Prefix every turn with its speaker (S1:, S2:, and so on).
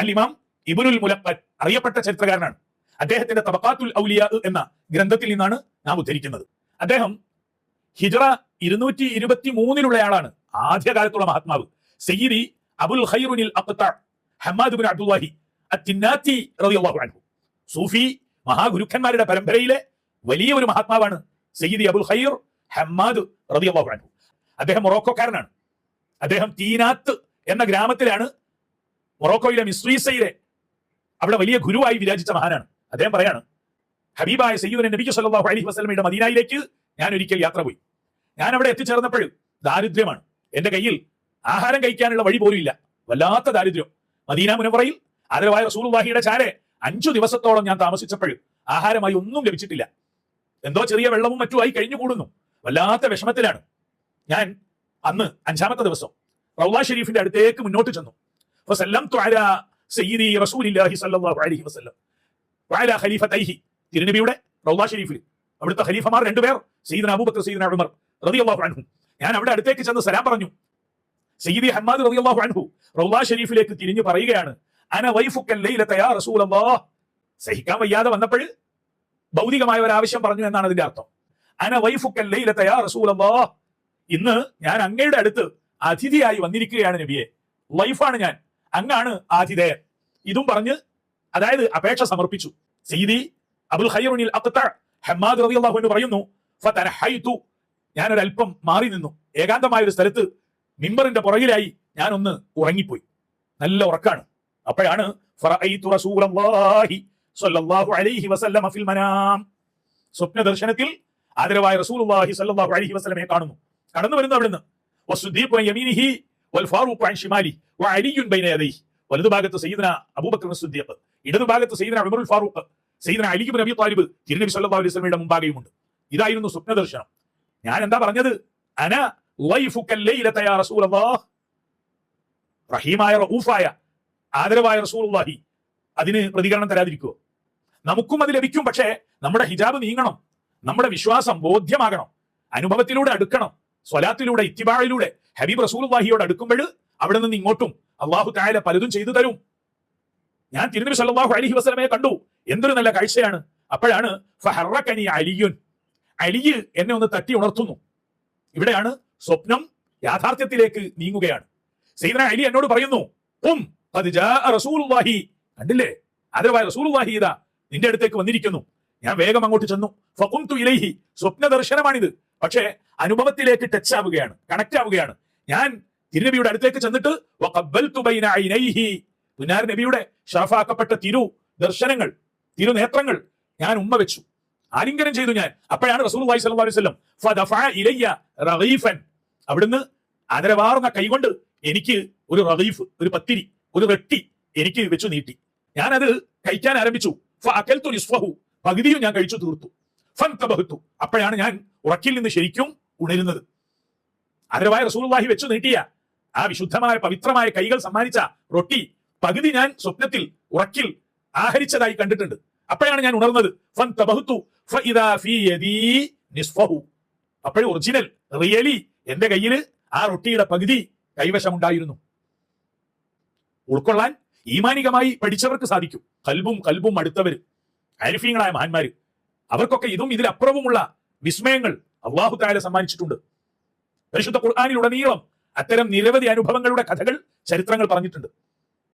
S1: അൽ ഇമാം ഇബുനുൽ മുലപ്പൻ അറിയപ്പെട്ട ചരിത്രകാരനാണ്. അദ്ദേഹത്തിന്റെ തബക്കാത്തുൽ ഔലിയ എന്ന ഗ്രന്ഥത്തിൽ നിന്നാണ് നാം ഉദ്ധരിക്കുന്നത്. അദ്ദേഹം ഹിജറ ഇരുന്നൂറ്റി ഇരുപത്തി മൂന്നിലുള്ളയാളാണ് ആദ്യകാലത്തുള്ള മഹാത്മാവ്. സയ്യിദി അബുൽ ഖൈറുനിൽ ഹമ്മാദ് ബിൻ അബ്ദുല്ലാഹി അത്തിന്നാത്തി റളിയല്ലാഹു അൻഹു. സൂഫി മഹാഗുരുക്കന്മാരുടെ പരമ്പരയിലെ വലിയ ഒരു മഹാത്മാവാണ് സയ്യിദി അബുൽ ഖൈർ ഹമ്മാദ് റളിയല്ലാഹു അൻഹു. അദ്ദേഹം മൊറോക്കോക്കാരനാണ്. അദ്ദേഹം തീനാത്ത് എന്ന ഗ്രാമത്തിലാണ് മൊറോക്കോയിലെ മിസ്രീസയിലെ അവിടെ വലിയ ഗുരുവായി വിരാജിച്ച മഹാനാണ്. അദ്ദേഹം പറയാണ് ഹബീബായ സയ്യൂദ് നബി സല്ലല്ലാഹു അലൈഹി വസ്ലമയുടെ മദീനയിലേക്ക് ഞാൻ ഒരിക്കൽ യാത്ര പോയി. ഞാൻ അവിടെ എത്തിച്ചേർന്നപ്പോൾ ദാരിദ്ര്യമാണ്. എന്റെ കയ്യിൽ ആഹാരം കഴിക്കാനുള്ള വഴി പോലും ഇല്ല. വല്ലാത്ത ദാരിദ്ര്യം. മദീന മുനവറയിൽ ആദരവായ റസൂലുള്ളാഹിയുടെ ചാരെ അഞ്ചു ദിവസത്തോളം ഞാൻ താമസിച്ചപ്പോൾ ആഹാരമായി ഒന്നും ലഭിച്ചിട്ടില്ല. എന്തോ ചെറിയ വെള്ളവും മറ്റുമായി കഴിഞ്ഞുകൂടുന്നു. വല്ലാത്ത വിഷമത്തിലാണ്. ഞാൻ അന്ന് അഞ്ചാമത്തെ ദിവസം റൗള ഷെരീഫിന്റെ അടുത്തേക്ക് മുന്നോട്ട് ചെന്നു. فسلمت على سيدي رسول الله صلى الله عليه وسلم وعلى خليفتيه തിരുനബിയുടെ റൗള ഷെരീഫിൽ അവിടുത്തെ ഖലീഫമാർ രണ്ടുപേർ സയ്യിദന അബൂബക്കർ സയ്യിദന ഉമർ റളിയല്ലാഹു അൻഹു ഞാൻ അവിടെ അടുത്തേക്ക് ചെന്ന് സലാം പറഞ്ഞു സയ്യിദി ഹമ്മാദ് റളിയല്ലാഹു അൻഹു റൗള ഷെരീഫിലേക്ക് തിരിഞ്ഞു പറയുകയാണ് അന വൈഫുക്കൽ ലൈലത യാ റസൂലല്ലാഹ് സഹിക്കാൻ വയ്യാതെ വന്നപ്പോൾ ഭൗതികമായ ഒരു ആവശ്യം പറഞ്ഞു എന്നാണ് അതിന്റെ അർത്ഥം അന വൈഫുക്കൽ ലൈലത യാ റസൂലല്ലാഹ് ഇന്ന് ഞാൻ അങ്ങയുടെ അടുത്ത് അതിഥിയായി വന്നിരിക്കുകയാണ് നബിയെ വൈഫാണ് ഞാൻ അങ്ങാണ് ആതിഥേയൻ. ഇതും പറഞ്ഞ് അതായത് അപേക്ഷ സമർപ്പിച്ചു. സയ്യിദി അബുൽ ഖൈറുനിൽ ഹമ്മാദ് റളിയല്ലാഹു അൻഹു പറയുന്നു ഫതനഹൈതു. ഞാൻ അല്പം മാറി നിന്നു. ഏകാന്തമായ ഒരു സ്ഥലത്ത് മിമ്പറിന്റെ പുറകിലായി ഞാനൊന്ന് ഉറങ്ങിപ്പോയി. നല്ല ഉറക്കാണ്. അപ്പോഴാണ് സ്വപ്ന ദർശനത്തിൽ ആദരവായ റസൂലുള്ളാഹി സ്വല്ലല്ലാഹു അലൈഹി വസല്ലമയെ കാണുന്നു. കടന്നു വരുന്നു അവിടുന്ന് വസുദ്ദീഖു അൻ യമീനിഹി وعلي بين يديه. വലതുഭാഗത്ത് സയ്യിദന അബൂബക്കർ സുദ്ദീഖ്. ഇടതുഭാഗത്ത് സയ്യിദന ഉമറുൽ ഫാറൂഖ്. സയ്യിദന അലി ഇബ്നു അബി താലിബ്. തിരുനബി സല്ലല്ലാഹു അലൈഹി വസല്ലമയുടെ മുമ്പാകെയുമുണ്ട്. ഇതായിരുന്നു സ്വപ്ന ദർശനം. ഞാൻ എന്താ പറഞ്ഞത്? അന വൈഫുക്കൽ ലൈലത യാ റസൂലല്ലാഹ്. റഹീമായ റഊഫായ ആദരവായ റസൂലുള്ളാഹി. അതിന് പ്രതികരണം തരാതിരിക്കുമോ നമുക്കും അത് ലഭിക്കും പക്ഷേ നമ്മുടെ ഹിജാബ് നീങ്ങണം. നമ്മുടെ വിശ്വാസം ബോധ്യമാകണം. അനുഭവത്തിലൂടെ അടുക്കണം. സ്വലാത്തിലൂടെ ഇത്തിബാഴിലൂടെ ഹബീബ് റസൂൽവാഹിയോട് അടുക്കുമ്പോൾ അവിടെ നിന്ന് ഇങ്ങോട്ടും അള്ളാഹു തായാല പലതും ചെയ്തു തരും. ഞാൻ തിരുനബി സല്ലാഹു അലഹി വസ്ലമയെ കണ്ടു. എന്തൊരു നല്ല കാഴ്ചയാണ്. അപ്പോഴാണ് ഫഹറക്കനി അലിയുൻ. അലിയ് എന്നെ ഒന്ന് തട്ടി ഉണർത്തുന്നു. ഇവിടെയാണ് സ്വപ്നം യാഥാർത്ഥ്യത്തിലേക്ക് നീങ്ങുകയാണ്. സൈദന അലി എന്നോട് പറയുന്നു ഉം ജാഅ റസൂലുള്ളാഹി. കണ്ടില്ലേ? അതരവായ റസൂലുള്ളാഹി ഇതാ നിന്റെ അടുത്തേക്ക് വന്നിരിക്കുന്നു. ഞാൻ വേഗം അങ്ങോട്ട് ചെന്നു. ഫഖുംതു ഇലൈഹി. സ്വപ്ന ദർശനമാണിത് പക്ഷേ അനുഭവത്തിലേക്ക് ടച്ച് ആവുകയാണ്. കണക്ട് ആവുകയാണ്. ഞാൻ തിരുനബിയുടെ അടുത്തേക്ക് ചെന്നിട്ട് പുനാർ നബിയുടെ ഷറഫാക്കപ്പെട്ട തിരു ദർശനങ്ങൾ തിരുനേത്രങ്ങൾ ഞാൻ ഉമ്മ വെച്ചു. ആലിംഗനം ചെയ്തു ഞാൻ. അപ്പോഴാണ് വസല്ലം ഫദഫഅ ഇലയ്യ റഗീഫൻ. അവിടുന്ന് ആദരവാർന്ന കൈകൊണ്ട് എനിക്ക് ഒരു റഗീഫ് ഒരു പത്തിരി ഒരു വെട്ടി എനിക്ക് വെച്ചു നീട്ടി. ഞാനത് കഴിക്കാൻ ആരംഭിച്ചു. പകുതിയും ഞാൻ കഴിച്ചു തീർത്തു. ഫൻതബഹ്തു അപ്പോഴാണ് ഞാൻ ഉറക്കിൽ നിന്ന് ശരിക്കും ഉണരുന്നത്. ആദരവായ റസൂലുള്ളാഹി വെച്ചു നീട്ടിയ ആ വിശുദ്ധമായ പവിത്രമായ കൈകൾ സമ്മാനിച്ച റൊട്ടി പകുതി ഞാൻ സ്വപ്നത്തിൽ ഉറക്കിൽ ആഹരിച്ചതായി കണ്ടിട്ടുണ്ട്. അപ്പോഴാണ് ഞാൻ ഉണർന്നത്. അപ്പോഴും ഒറിജിനൽ റിയലി എന്റെ കയ്യിൽ ആ റൊട്ടിയുടെ പകുതി കൈവശമുണ്ടായിരുന്നു. ഉൾക്കൊള്ളാൻ ഈമാനികമായി പഠിച്ചവർക്ക് സാധിക്കും. കൽബും കൽബും അടുത്തവര് ആരിഫീങ്ങളായ മഹാന്മാര്. അവർക്കൊക്കെ ഇതും ഇതിലപ്പുറവുമുള്ള വിസ്മയങ്ങൾ അള്ളാഹു താല സമ്മാനിച്ചിട്ടുണ്ട്. പരിശുദ്ധ ഖുർആാനിലുടനീളം അത്തരം നിരവധി അനുഭവങ്ങളുടെ കഥകൾ ചരിത്രങ്ങൾ പറഞ്ഞിട്ടുണ്ട്.